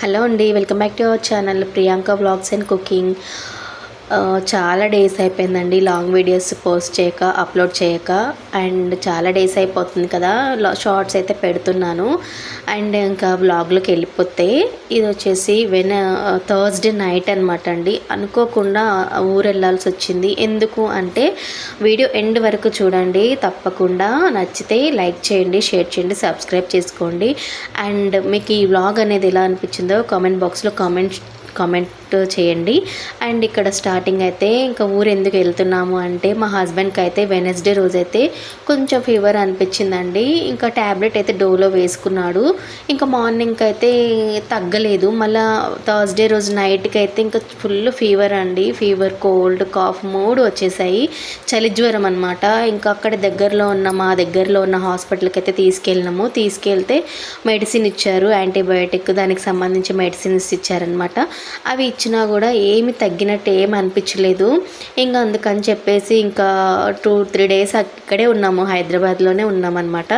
Hello అండి welcome back to our channel Priyanka blogs and cooking. చాలా days అయిపోయిందండి. Long videos post చేయక upload చేయక. అండ్ చాలా డేస్ అయిపోతుంది కదా. షార్ట్స్ అయితే పెడుతున్నాను. అండ్ ఇంకా బ్లాగ్లోకి వెళ్ళిపోతే ఇది వచ్చేసి వెన్ థర్స్డే నైట్ అనమాట అండి. అనుకోకుండా ఊరు వెళ్ళాల్సి వచ్చింది. ఎందుకు అంటే వీడియో ఎండ్ వరకు చూడండి. తప్పకుండా నచ్చితే లైక్ చేయండి షేర్ చేయండి సబ్స్క్రైబ్ చేసుకోండి. అండ్ మీకు ఈ వ్లాగ్ అనేది ఎలా అనిపించిందో కామెంట్ బాక్స్లో కామెంట్ కామెంట్ చేయండి. అండ్ ఇక్కడ స్టార్టింగ్ అయితే ఇంకా ఊరు ఎందుకు వెళ్తున్నాము అంటే మా హస్బెండ్కి అయితే వెనస్డే రోజైతే కొంచెం ఫీవర్ అనిపించిందండి. ఇంకా ట్యాబ్లెట్ అయితే డోలో వేసుకున్నాడు. ఇంకా మార్నింగ్కి అయితే తగ్గలేదు. మళ్ళీ థర్స్డే రోజు నైట్కి అయితే ఇంకా ఫుల్ ఫీవర్ అండి. ఫీవర్ కోల్డ్ కాఫ్ మూడు వచ్చేసాయి. చలి జ్వరం అనమాట ఇంకా అక్కడ దగ్గరలో ఉన్న మా దగ్గరలో ఉన్న హాస్పిటల్కి అయితే తీసుకెళ్ళినాము. తీసుకెళ్తే మెడిసిన్ ఇచ్చారు. యాంటీబయాటిక్ దానికి సంబంధించి మెడిసిన్స్ ఇచ్చారనమాట అవి ఇచ్చినా కూడా ఏమి తగ్గినట్టు ఏమి అనిపించలేదు. ఇంకా అందుకని చెప్పేసి ఇంకా టూ త్రీ డేస్ ఇక్కడే ఉన్నాము హైదరాబాద్లోనే ఉన్నామన్నమాట.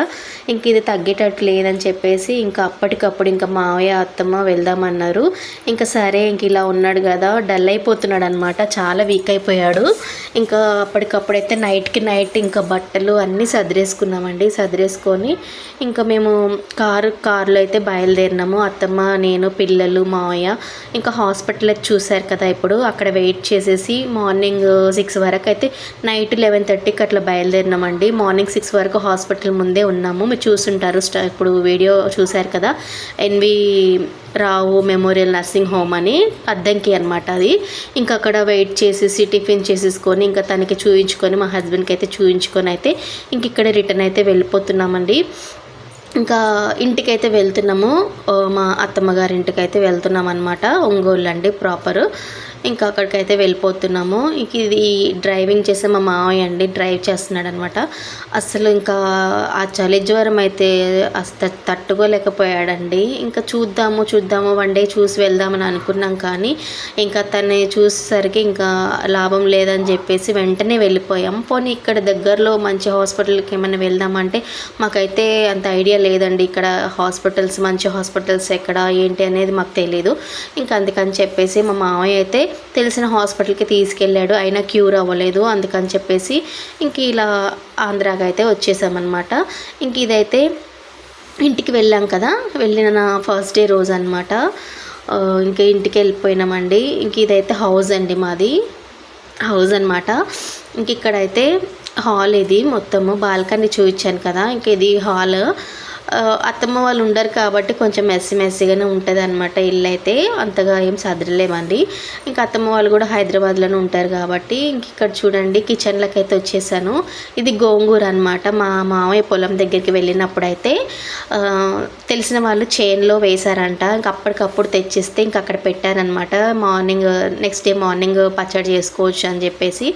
ఇంక ఇది తగ్గేటట్టు లేదని చెప్పేసి ఇంకా అప్పటికప్పుడు ఇంకా మావయ్య అత్తమ్మ వెళ్దామన్నారు. ఇంకా సరే ఇంక ఇలా ఉన్నాడు కదా డల్ అయిపోతున్నాడు అనమాట చాలా వీక్ అయిపోయాడు. ఇంకా అప్పటికప్పుడైతే నైట్కి నైట్ ఇంకా బట్టలు అన్నీ సదిరేసుకున్నామండి సదిరేసుకొని ఇంకా మేము కారు కారులో అయితే బయలుదేరినాము. అత్తమ్మ నేను పిల్లలు మావయ్య ఇంకా హాస్పిటల్ చూశారు కదా ఇప్పుడు. అక్కడ వెయిట్ చేసేసి మార్నింగ్ సిక్స్ వరకు అయితే నైట్ లెవెన్ థర్టీకి అట్లా బయలుదేరినామండి. మార్నింగ్ సిక్స్ వరకు హాస్పిటల్ ముందే ఉన్నాము. మీరు చూసుంటారు ఇప్పుడు వీడియో చూశారు కదా. NV Rao memorial nursing home అని అద్దంకి అనమాట అది. ఇంకా అక్కడ వెయిట్ చేసేసి టిఫిన్ చేసేసుకొని ఇంకా తనకి చూయించుకొని మా హస్బెండ్కి అయితే చూయించుకొని అయితే ఇంక ఇక్కడ రిటర్న్ అయితే వెళ్ళిపోతున్నామండి. ఇంకా ఇంటికైతే వెళ్తున్నాము. మా అత్తమ్మ గారి ఇంటికి అయితే వెళ్తున్నాం అనమాట ఒంగోలు అండి ప్రాపరు. ఇంకా అక్కడికైతే వెళ్ళిపోతున్నాము. ఇంక ఇది డ్రైవింగ్ చేసే మా మావయ్య అండి డ్రైవ్ చేస్తున్నాడు అనమాట అసలు ఇంకా ఆ చలి జ్వరం అయితే అస్త తట్టుకోలేకపోయాడండి. ఇంకా చూద్దాము చూద్దాము వన్ డే చూసి వెళ్దామని అనుకున్నాం కానీ ఇంకా తను చూసేసరికి ఇంకా లాభం లేదని చెప్పేసి వెంటనే వెళ్ళిపోయాం. పోనీ ఇక్కడ దగ్గరలో మంచి హాస్పిటల్కి ఏమైనా వెళ్దామంటే మాకైతే అంత ఐడియా లేదండి. ఇక్కడ హాస్పిటల్స్ మంచి హాస్పిటల్స్ ఎక్కడ ఏంటి అనేది మాకు తెలియదు ఇంకా అందుకని చెప్పేసి మా మామయ్య అయితే తెలిసిన హాస్పిటల్కి తీసుకెళ్ళాడు. అయినా క్యూర్ అవ్వలేదు. అందుకని చెప్పేసి ఇంక ఇలా ఆంధ్రాకి అయితే వచ్చేసామన్నమాట. ఇంక ఇదైతే ఇంటికి వెళ్ళాం కదా. వెళ్ళిన నా ఫస్ట్ డే రోజు అనమాట ఇంకా ఇంటికి వెళ్ళిపోయినామండి. ఇంక ఇదైతే హౌస్ అండి మాది. హౌస్ అనమాట ఇంక ఇక్కడైతే హాల్ ఇది. మొత్తము బాల్కనీ చూపించాను కదా. ఇంక ఇది హాల్. అత్తమ్మ వాళ్ళు ఉండరు కాబట్టి కొంచెం మెస్సి మెస్సిగానే ఉంటుంది అనమాట ఇల్లు అయితే అంతగా ఏం సదరలేమండి. ఇంకా అత్తమ్మ వాళ్ళు కూడా హైదరాబాద్లోనే ఉంటారు కాబట్టి ఇంక ఇక్కడ చూడండి కిచెన్లోకి అయితే వచ్చేసాను. ఇది గోంగూర అనమాట మా మామయ్య పొలం దగ్గరికి వెళ్ళినప్పుడు అయితే తెలిసిన వాళ్ళు చైన్లో వేశారంట. ఇంక అప్పటికప్పుడు తెచ్చిస్తే ఇంక అక్కడ పెట్టారనమాట మార్నింగ్ నెక్స్ట్ డే మార్నింగ్ పచ్చడి చేసుకోవచ్చు అని చెప్పేసి.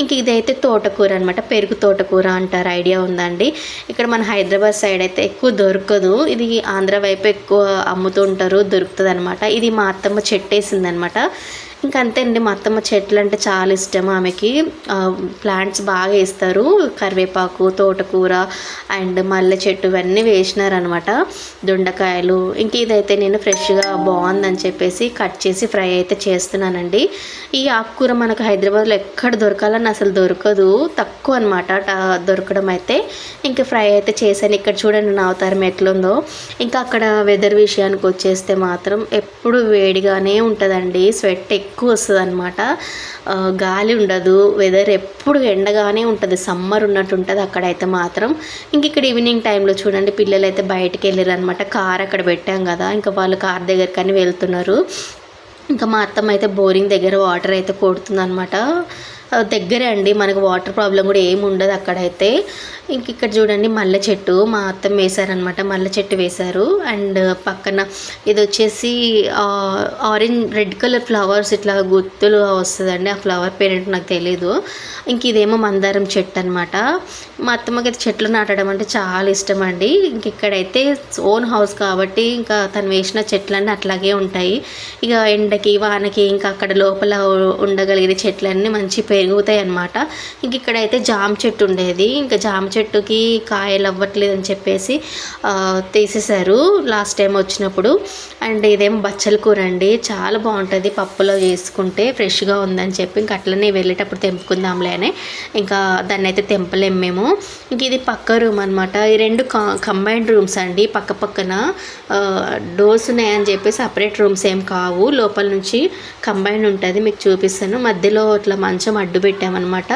ఇంక ఇదైతే తోటకూర అనమాట పెరుగు తోటకూర అంటారు. ఐడియా ఉందండి. ఇక్కడ మన హైదరాబాద్ సైడ్ అయితే ఎక్కువ దొరకదు. ఇది ఆంధ్ర వైపు ఎక్కువ అమ్ముతుంటారు దొరుకుతుంది అనమాట ఇది మా అత్తమ్మ చెట్టేసింది అనమాట ఇంకా అంతే అండి మా అత్తమ్మ చెట్లు అంటే చాలా ఇష్టం ఆమెకి. ప్లాంట్స్ బాగా వేస్తారు కరివేపాకు తోటకూర అండ్ మల్లె చెట్టు ఇవన్నీ వేసినారనమాట. దొండకాయలు ఇంక ఇదైతే నేను ఫ్రెష్గా బాగుందని చెప్పేసి కట్ చేసి ఫ్రై అయితే చేస్తున్నానండి. ఈ ఆకుకూర మనకు హైదరాబాద్లో ఎక్కడ దొరకాలని అసలు దొరకదు తక్కువ అనమాట దొరకడం అయితే. ఇంకా ఫ్రై అయితే చేశాను. ఇక్కడ చూడండి నా అవతారం ఎట్లుందో. ఇంకా అక్కడ వెదర్ విషయానికి వచ్చేస్తే మాత్రం ఎప్పుడు వేడిగానే ఉంటుందండి. స్వెట్ ఎక్కువ వస్తుంది అనమాట గాలి ఉండదు వెదర్ ఎప్పుడు ఎండగానే ఉంటుంది సమ్మర్ ఉన్నట్టు ఉంటుంది అక్కడైతే మాత్రం. ఇంక ఇక్కడ ఈవినింగ్ టైంలో చూడండి పిల్లలు అయితే బయటికి వెళ్ళారు అనమాట కార్ అక్కడ పెట్టాం కదా ఇంకా వాళ్ళు కార్ దగ్గరికి వెళ్తున్నారు. ఇంకా మా అత్తమ్మ అయితే బోరింగ్ దగ్గర వాటర్ అయితే కొడుతుంది అనమాట దగ్గరే అండి. మనకు వాటర్ ప్రాబ్లం కూడా ఏమి ఉండదు అక్కడైతే. ఇంక ఇక్కడ చూడండి మల్లె చెట్టు మా అత్తమ్మ వేశారనమాట మల్లె చెట్టు వేశారు. అండ్ పక్కన ఇది వచ్చేసి ఆరెంజ్ రెడ్ కలర్ ఫ్లవర్స్ ఇట్లా గుత్తులు వస్తుందండి. ఆ ఫ్లవర్ పేరెంట్ నాకు తెలీదు. ఇంక ఇదేమో మందారం చెట్టు అనమాట మా అత్తమ్మకి అయితే చెట్లు నాటడం అంటే చాలా ఇష్టం అండి. ఇంక ఇక్కడైతే ఓన్ హౌస్ కాబట్టి ఇంకా తను వేసిన చెట్లన్నీ అట్లాగే ఉంటాయి. ఇక ఎండకి వానకి ఇంకా అక్కడ లోపల ఉండగలిగిన చెట్లన్నీ మంచి పే పెరుగుతాయి అనమాట ఇంక ఇక్కడైతే జామ చెట్టు ఉండేది. ఇంకా జామ చెట్టుకి కాయలు అవ్వట్లేదు అని చెప్పేసి తీసేశారు లాస్ట్ టైం వచ్చినప్పుడు. అండ్ ఇదేమో బచ్చల కూర అండి. చాలా బాగుంటుంది పప్పులో చేసుకుంటే ఫ్రెష్గా ఉందని చెప్పి ఇంక అట్లనే వెళ్ళేటప్పుడు తెంపుకుందాంలే అని ఇంకా దాన్ని అయితే తెంపలేము మేము. ఇంక ఇది పక్క రూమ్ అనమాట ఈ రెండు కంబైన్డ్ రూమ్స్ అండి. పక్క పక్కన డోర్స్ ఉన్నాయని చెప్పి సపరేట్ రూమ్స్ ఏం కావు. లోపల నుంచి కంబైన్ ఉంటుంది. మీకు చూపిస్తాను. మధ్యలో ఇట్లా మంచం అడ్డు పెట్టామన్నమాట.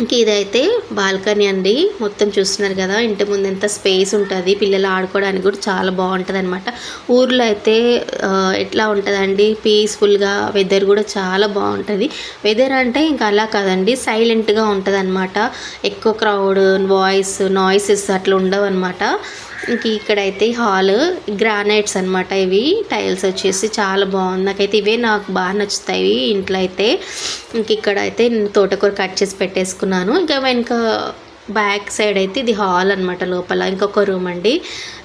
ఇంక ఇదైతే బాల్కనీ అండి. మొత్తం చూస్తున్నారు కదా ఇంటి ముందు ఎంత స్పేస్ ఉంటుంది. పిల్లలు ఆడుకోవడానికి కూడా చాలా బాగుంటుంది అనమాట ఊర్లో అయితే ఎట్లా ఉంటుందండి? పీస్ఫుల్గా వెదర్ కూడా చాలా బాగుంటుంది. వెదర్ అంటే ఇంకా అలా కాదండి సైలెంట్గా ఉంటుంది అనమాట ఎక్కువ క్రౌడ్ వాయిస్ నాయిసెస్ అట్లా ఉండవు అనమాట ఇంక ఇక్కడైతే హాల్ గ్రానైట్స్ అనమాట ఇవి. టైల్స్ వచ్చేసి చాలా బాగుంది. నాకైతే ఇవే నాకు బాగా నచ్చుతాయి ఇంట్లో అయితే. ఇంక ఇక్కడైతే నేను తోటకూర కట్ చేసి పెట్టేసుకున్నాను. ఇంకా వెనక బ్యాక్ సైడ్ అయితే ఇది హాల్ అనమాట లోపల. ఇంకొక రూమ్ అండి.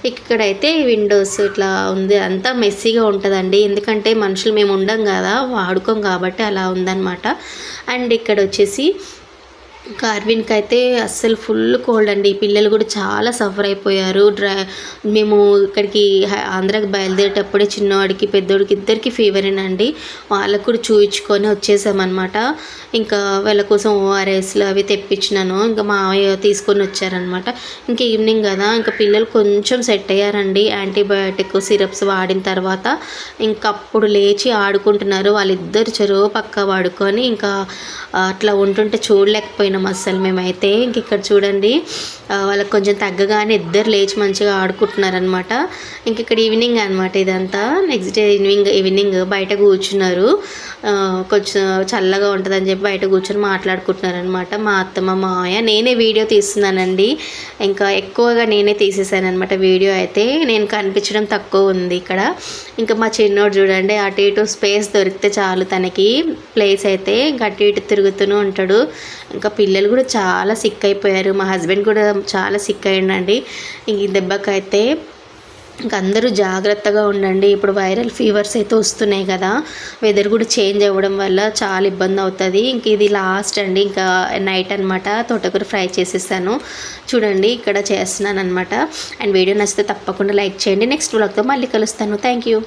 ఇక్కడైతే విండోస్ ఇట్లా ఉంది. అంతా మెస్సీగా ఉంటుందండి. ఎందుకంటే మనుషులు మేము ఉండం కదా వాడుకోం కాబట్టి అలా ఉందన్నమాట. అండ్ ఇక్కడ వచ్చేసి కార్విన్కి అయితే అస్సలు ఫుల్ కోల్డ్ అండి. పిల్లలు కూడా చాలా సఫర్ అయిపోయారు. డ్రై మేము ఇక్కడికి ఆంధ్రాకి బయలుదేరేటప్పుడే చిన్నవాడికి పెద్దోడికి ఇద్దరికి ఫీవరేనండి వాళ్ళకు కూడా చూయించుకొని వచ్చేసామన్నమాట. ఇంకా వాళ్ళ కోసం ఓఆర్ఎస్లు అవి తెప్పించినాను. ఇంకా మావయ్య తీసుకొని వచ్చారనమాట ఇంకా ఈవినింగ్ కదా ఇంకా పిల్లలు కొంచెం సెట్ అయ్యారండి. యాంటీబయాటిక్ సిరప్స్ వాడిన తర్వాత ఇంకా అప్పుడు లేచి ఆడుకుంటున్నారు. వాళ్ళిద్దరు చెరువు పక్క వాడుకొని ఇంకా అట్లా ఉంటుంటే చూడలేకపోయి అస్సలు మేమైతే. ఇంక ఇక్కడ చూడండి వాళ్ళకి కొంచెం తగ్గగానే ఇద్దరు లేచి మంచిగా ఆడుకుంటున్నారనమాట ఇంక ఇక్కడ ఈవినింగ్ అనమాట ఇదంతా. నెక్స్ట్ డే ఈవినింగ్ ఈవినింగ్ బయట కూర్చున్నారు. కొంచెం చల్లగా ఉంటుందని చెప్పి బయట కూర్చొని మాట్లాడుకుంటున్నారనమాట మా అత్తమ్మ మావయ్య నేనే వీడియో తీస్తున్నానండి. ఇంకా ఎక్కువగా నేనే తీసేసాను అనమాట వీడియో అయితే. నేను కనిపించడం తక్కువ ఉంది ఇక్కడ. ఇంకా మా చిన్నోడు చూడండి అటు ఇటు స్పేస్ దొరికితే చాలు తనకి. ప్లేస్ అయితే ఇంకా అటు ఇటు తిరుగుతూనే ఉంటాడు. ఇంకా పిల్లలు కూడా చాలా సిక్ అయిపోయారు. మా హస్బెండ్ కూడా చాలా సిక్ అయ్యండి ఇంక ఈ దెబ్బకైతే ఇంక అందరూ జాగ్రత్తగా ఉండండి. ఇప్పుడు వైరల్ ఫీవర్స్ అయితే వస్తున్నాయి కదా. వెదర్ కూడా చేంజ్ అవ్వడం వల్ల చాలా ఇబ్బంది అవుతుంది. ఇంక ఇది లాస్ట్ అండి. ఇంకా నైట్ అనమాట తోటకూర ఫ్రై చేసేసాను. చూడండి ఇక్కడ చేస్తున్నాను అనమాట అండ్ వీడియో నచ్చితే తప్పకుండా లైక్ చేయండి. నెక్స్ట్ బ్లాగ్తో మళ్ళీ కలుస్తాను. Thank you